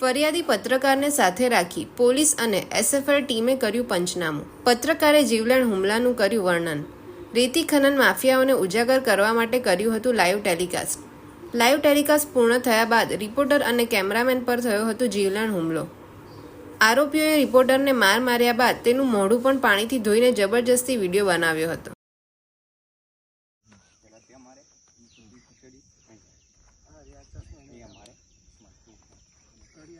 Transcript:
ફરિયાદી પત્રકારને સાથે રાખી પોલીસ અને એસએફએલ ટીમે કર્યું પંચનામું. પત્રકારે જીવલેણ હુમલાનું કર્યું વર્ણન. રેતી ખનન માફિયાઓને ઉજાગર કરવા માટે કર્યું હતું લાઈવ ટેલિકાસ્ટ. લાઈવ ટેલિકાસ્ટ પૂર્ણ થયા બાદ રિપોર્ટર અને કેમેરામેન પર થયો હતો જીવલેણ હુમલો. આરોપીઓએ રિપોર્ટરને માર માર્યા બાદ તેનું મોઢું પણ પાણીથી ધોઈને જબરજસ્તી વીડિયો બનાવ્યો હતો.